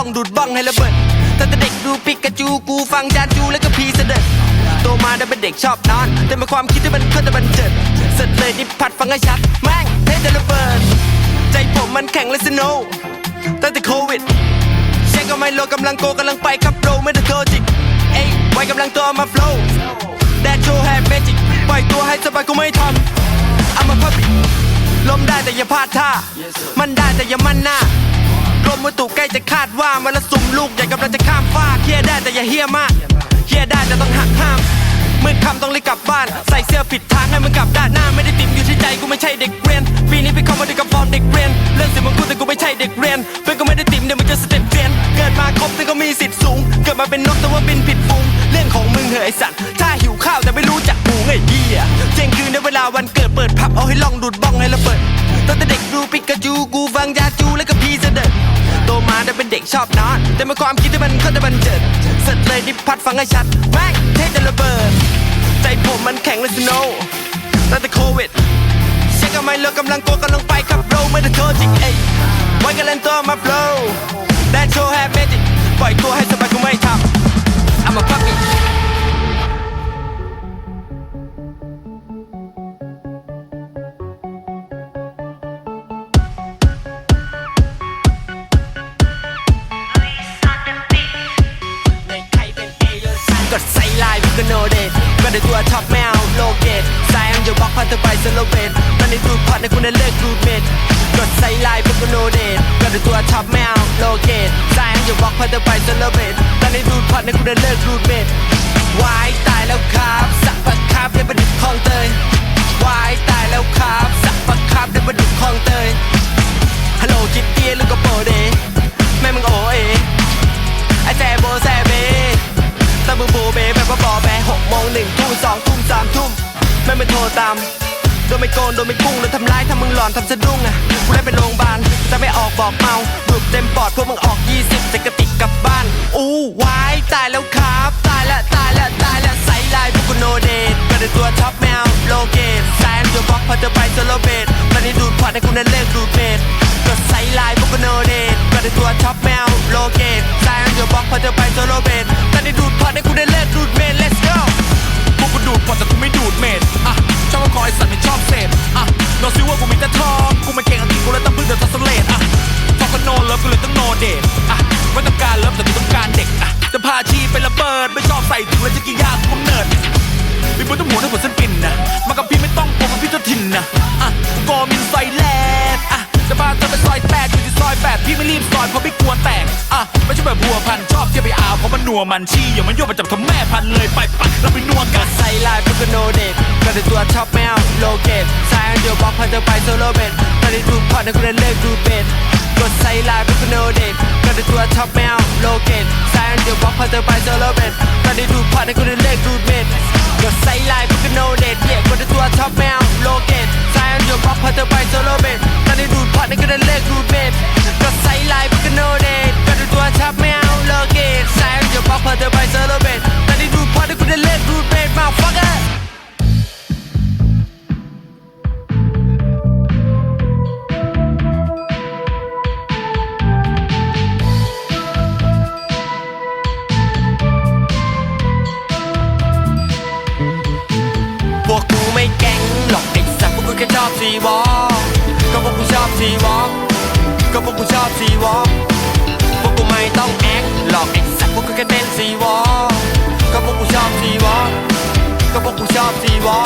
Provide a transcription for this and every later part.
ผับเอาให้องดูดบ้องให้ระเบิดตั้งแต่เด็กดูปิกาจูกูฟังจานจูแล้วก็พีเสด็จโตมาได้เป็นเด็กชอบนอน แต่มาความคิดที่มันก็จะบันเจิดเสร็จเลยนี่พัดฟังให้ชัด แม่งเท่จะระเบิด ใจผมมันแข็งเลยสโนว์ตั้งแต่โควิดเช็คกับไม่โลกำลังโกกำลังไปครับโปรไม่ได้โทจิกเอ้ยไว้กำลังตัวมาโฟล์แดดโชว์แฮปเมจิกปล่อยตัวให้สบายกูไม่ทำเอามาพับล้มได้แต่อย่าพลาดท่า มันได้แต่อย่ามั่นหน้า รมวัตถุใกล้จะคาดว่ามันละสุ่มลูกใหญ่กำลังจะข้ามฟ้ากเฮียได้แต่อย่าเฮียมากเฮียได้แต่ต้องหักห้ามมืดคำต้องรีบกลับบ้าน ใส่เสื้อผิดทางให้มันกลับด้านหน้าไม่ได้ติ่มอยู่ที่ใจกูไม่ใช่เด็กเรียนปีนี้พี่เข้ามาด้วยกับฟอร์มเด็กเรียนเรื่องสิ่งของกูแต่กูไม่ใช่เด็กเรียนเพื่อนก็ไม่ได้ติ่มเดี๋ยวมึงจะสเต็ปเรียนเกิดมาครบแต่ก็มีสิทธิ์สูง เกิดมาเป็นนกแต่ว่าบินผิดฝูงเรื่องของมึงเหอะไอสัตว์ถ้าหิวข้าวแต่ไม่รู้จักหูไงเหี้ยเที่ยงคืนในเวลาวันเกิดเปิดผับเอาให้ลองดูดบ้องให้ระเบิดตั้งแต่เด็กดูปิกาจูกูฟังยาจูแล้วก็พีเสด็จ ด็กชอบนอน แต่เมื่อความคิดที่มันก็จะบันเจิดเสร็จเลยนี่พัดฟังให้ชัดแม็กเทจะระเบิด ใจผมมันแข็งเลยสโนว์ตั้งแต่โควิดเช็คกับไมเลิกกำลังโกกำลังไปครับโรไม่ได้โทษจริงเอ้ยไว้กันเล่นตัวมาโฟล์แดนโชว์แฮปเมจิกปล่อยตัวให้สบายกูไม่ทำ I'm a puppy ใน ตัวท็อปแมวโลเกตสายอังจะบล็อกพาเธอไปสโลเบตตอนนี้ดูดพอดในคุณได้เลิกรูดเมดกดใส่ลายพวกโนเดตก็ได้ตัวท็อปแมวโลเกตสายอังจะบล็อกพาเธอไปสโลเบตตอนนี้ดูดพอดในคุณได้เลิกรูดเมดวายตายแล้วครับสักพักครับเด้ประดิษฐ์คลองเตย โดนโกนโดนไม่กุ้งแล้วทำร้ายทำมึงหลอนทำสะดุ้งอะกูได้ไปโรงพยาบาลแต่ไม่ออกบอกเมาดูดเต็มปอดพวกมึงออกยี่สิบใส่กระติกกลับบ้าน อู้วายตายแล้วครับตายละตายละตายละใส่ลายพวกกูโนเดทก็ได้ตัวท็อปแมวโลเกตแซนจะบล็อกพอจะไปโซโลเบตตอนนี้ดูดพอดให้กูนั้นเลิกดูดเมดก็ใส่ลายพวกกูโนเดทก็ได้ตัวท็อปแมวโลเกตแซนจะบล็อกพอจะไปโซโลเบต จะพาชีไประเบิด ไม่ชอบใส่ถุงและจะกินยากูกำเนิดมีบนต้มหัวทั้งหมดเส้นปิ่นนะมากับพี่ไม่ต้องกลัวพี่เจ้าถิ่นนะอะกูโกมินซอยแลดอะจะพาเธอไปซอยแปดอยู่ที่ซอยแปดพี่ไม่รีบซอยเพราะไม่กลัวแตกอะไม่ใช่แบาวเพราะมันนัวมันชี้อย่ามันโยกมาจับทำแม่พันเลยไปไปเราไปนัวกันใส่ลายพวกกูโนเดทก็ได้ตัวท็อปแมวโลเกตแซนจะบล็อกพอจะไปโซโลเบตตอนนี้ดูพอดให้กูนั้นเลิกดูดเบตกดใส่ลายพวกกูโนเดทก็ได้ตัวท็อปแมวโลเกตแซนจะบล็อกพอจะไปโซโลเบตตอนนี้ดูพอดให้กูนั้นเลิกดูดเบตกดใส่ลายพวกกูโนเดทเย่ก็ได้ตัวท็อปแมวโลเกตแซนจะบล็อกพอจะไปโซโลเบตตอนนี้ดูพอดให้กูนั้นเลิกดูดเบตกดใส่ลายพวกกูโนเดทก็ได้ตัวท็อปแมว โลเกตแซนจะบล็อกพอจะไปโซโลเบตตอนนี้ดูดพอดให้กูนั้เลิกดูดเบต motherfucker พวกกูไม่แก๊งหรอกไอ้สัตว์พวกกูแค่ชอบซีวอลก็พวกกูชอบซีวอลก็พวกกูชอบซีวอลพวกกูไม่ต้องแอค หลอกไอ้สัตว์พวกก็แค่เต้นซีวอก็พวกกูชอบซีวอก็พวกกูชอบซีวอ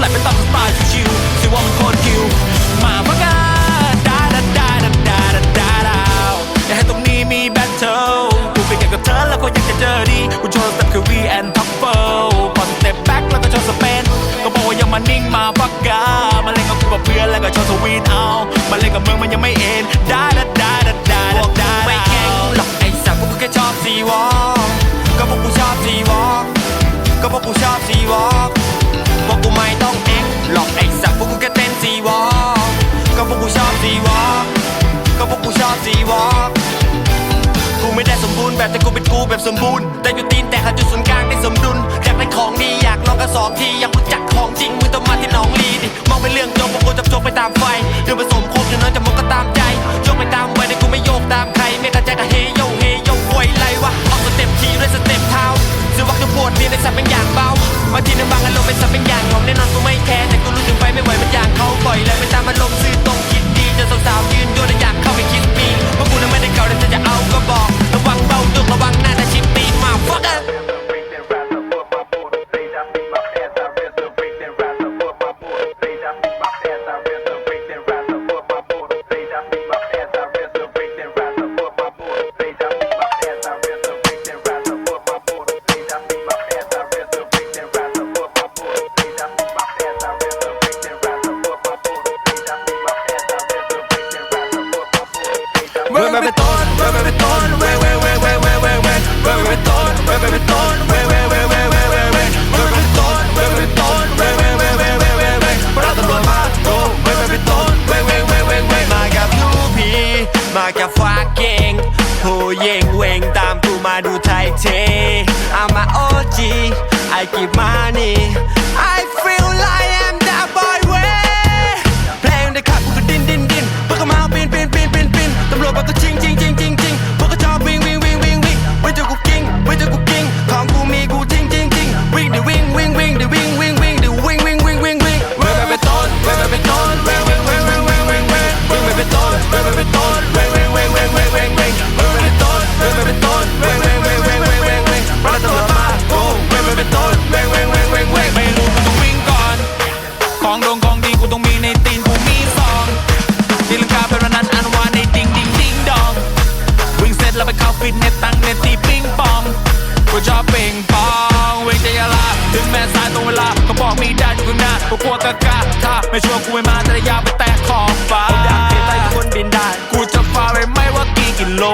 来杯大鱼大酒。 แบบสมบูรณ์แต่อยู่ตีนแต่ขาจุดศูนย์กลางได้สมดุลอยากได้ของดีอยากลองกระสอบทีอยากรู้จักของจริงมือต้องมาที่น้องลีดิมองเป็นเรื่องโจมบางคนจับจบไปตามไฟเดินผสมโคกอย่างน้อยจะมองก็ตามใจโจกไปตาม ยาวไปแตะขอบฟ้าอยากเห็นใต้คนบินได้ กูจะฟ้าไปไม่ว่ากี่กิโล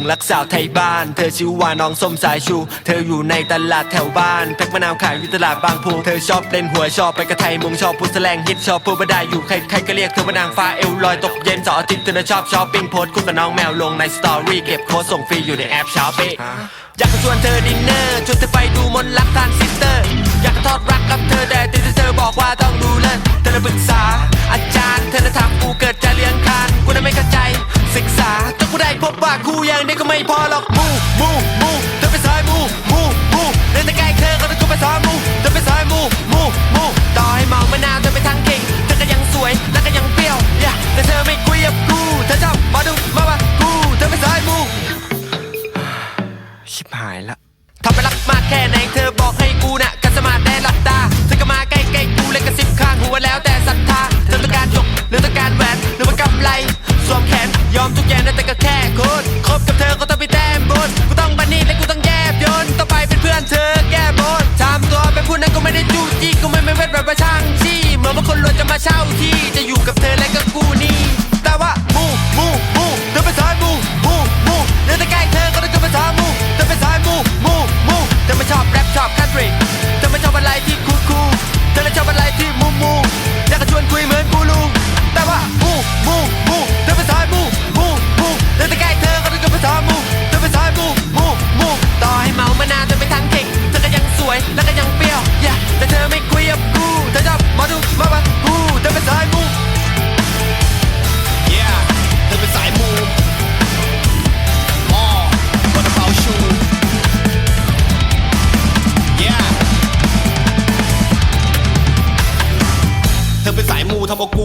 งรักสาวไทยบ้าน เธอชื่อว่าน้องส้มสายชู เธออยู่ในตลาดแถวบ้านแพ็คมะนาวขายอยู่ตลาดบางพูเธอชอบเล่นหัวยชอบไปกระไทยมุงชอบพูดแสลงฮิตชอบพูดบดายอยู่ใครใครก็เรียกเธอว่านางฟ้าเอลลอยตกเย็นเสออาทิตย์เธอชอบชอปปิ้งโพสคู่กับน้องแมวลงในสตอรี่เก็บโค้ดส่งฟรีอยู่ในแอปช้อปปิ้อยากชวนเธอดินเนอร์ชวนเธอไปดูมนลักทานซิสเตอร์ อยากทอดรักกับเธอแต่ติดเธอบอกว่าต้องดูเลิศเธอเลยปรึกษาอาจารย์เธอเลยถามกูเกิดจะเลี้ยงคันกูน่ะไม่เข้าใจ ศึกษาจนกูได้พบว่ากูยังได้ก็ไม่พอหรอก move move move แบบว่าช่างที่เหมือนว่าคนรวยจะมาเช่าที่จะอยู่กับ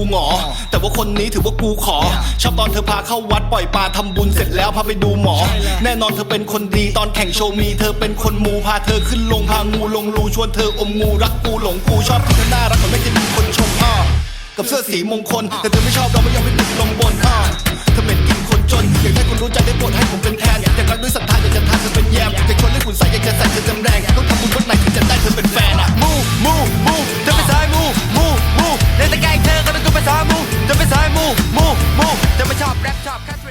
หงอ แต่ว่าคนนี้ถือว่ากูขอ ชอบตอนเธอพาเข้าวัดปล่อยปลาทำบุญเสร็จแล้วพาไปดูหมอ แน่นอนเธอเป็นคนดีตอนแข่งโชว์มี เธอเป็นคนมูพาเธอขึ้นลงพางูลงรูชวนเธออมงูรักกูหลงกูชอบที่เธอน่ารักเหมือนไม่จะมีคนชมพ่อกับเสื้อสีมงคล แต่เธอไม่ชอบเราไม่ยอมให้ติดลงบนอ้อเธอเป็นกินคนจนอยากให้คนรู้ใจได้ปวดให้ผมเป็นแทนอยากรักด้วยศรัทธาอยากจะทานเธอเป็นแยมอยากชวนให้คุณใส่อยากจะใส่เธอจำแรงต้องทำบุญวันไหนถึงจะได้เธอเป็นแฟนอะมูมูมูเธอไม่ สายมูจะไม่สายมูมูมูจะไม่ชอบแรปชอบแค่